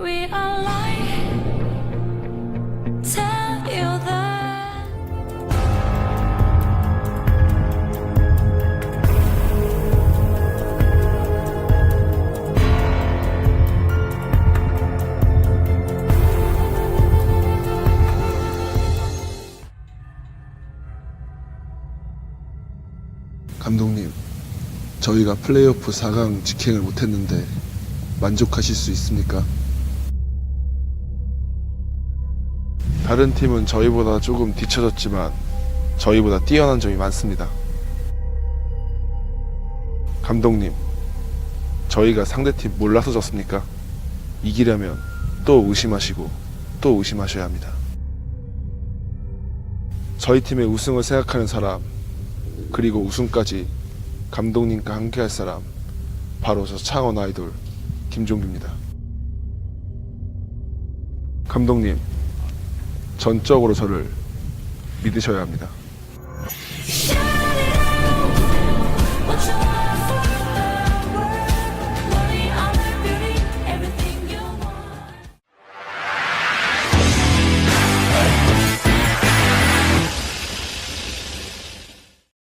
We are lying. Tell you that. 감독님, 저희가 플레이오프 4강 직행을 못했는데 만족하실 수 있습니까? 다른 팀은 저희보다 조금 뒤쳐졌지만 저희보다 뛰어난 점이 많습니다. 감독님, 저희가 상대팀 몰라서 졌습니까? 이기려면 또 의심하시고 또 의심하셔야 합니다. 저희 팀의 우승을 생각하는 사람, 그리고 우승까지 감독님과 함께 할 사람 바로 저 창원 아이돌 김종규입니다. 감독님 전적으로 저를 믿으셔야 합니다.